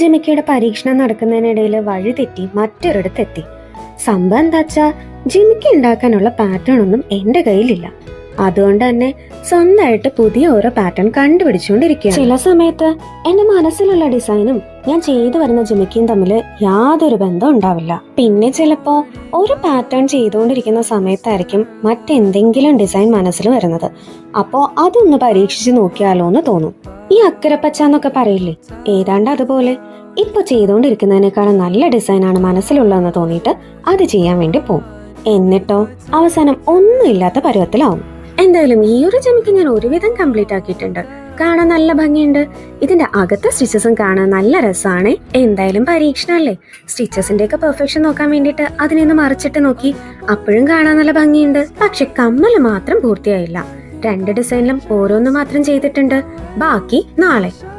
ജിമിക്കയുടെ പരീക്ഷണം നടക്കുന്നതിനിടയിൽ വഴി തെറ്റി മറ്റൊരിടത്തെത്തി. സംഭവം എന്താ എന്താച്ചാ ജിമിക്ക് ഉണ്ടാക്കാനുള്ള പാറ്റേൺ ഒന്നും എന്റെ കയ്യിലില്ല. അതുകൊണ്ട് തന്നെ സ്വന്തമായിട്ട് പുതിയ ഓരോ പാറ്റേൺ കണ്ടുപിടിച്ചുകൊണ്ടിരിക്കുക ചില സമയത്ത് എന്റെ മനസ്സിലുള്ള ഡിസൈനും ഞാൻ ചെയ്തു വരുന്ന ജിമിക്കും തമ്മിൽ യാതൊരു ബന്ധം ഉണ്ടാവില്ല. പിന്നെ ചിലപ്പോ ഒരു പാറ്റേൺ ചെയ്തുകൊണ്ടിരിക്കുന്ന സമയത്തായിരിക്കും മറ്റെന്തെങ്കിലും ഡിസൈൻ മനസ്സിൽ വരുന്നത്. അപ്പോ അതൊന്ന് പരീക്ഷിച്ച് നോക്കിയാലോ എന്ന് തോന്നും. ഈ അക്കരപ്പച്ച എന്നൊക്കെ പറയില്ലേ? ഏതാണ്ട് അതുപോലെ. ഇപ്പൊ ചെയ്തുകൊണ്ടിരിക്കുന്നതിനേക്കാളും നല്ല ഡിസൈനാണ് മനസ്സിലുള്ളതെന്ന് തോന്നിയിട്ട് അത് ചെയ്യാൻ വേണ്ടി പോകും എന്നിട്ടോ അവസാനം ഒന്നുമില്ലാത്ത പരുവത്തിലാവും. എന്തായാലും ഈ ഒരു ജമിക്ക് ഞാൻ ഒരുവിധം കംപ്ലീറ്റ് ആക്കിയിട്ടുണ്ട്. കാണാൻ നല്ല ഭംഗിയുണ്ട്. ഇതിന്റെ അകത്തെ സ്റ്റിച്ചസും കാണാൻ നല്ല രസമാണ് എന്തായാലും പരീക്ഷണമല്ലേ? സ്റ്റിച്ചസിന്റെ ഒക്കെ പെർഫെക്ഷൻ നോക്കാൻ വേണ്ടിയിട്ട് അതിനെ മറിച്ചിട്ട് നോക്കി. അപ്പോഴും കാണാൻ നല്ല ഭംഗിയുണ്ട്. പക്ഷെ കമ്മൽ മാത്രം പൂർത്തിയായില്ല. രണ്ട് ഡിസൈനിലും ഓരോന്ന് മാത്രം ചെയ്തിട്ടുണ്ട്. ബാക്കി നാളെ.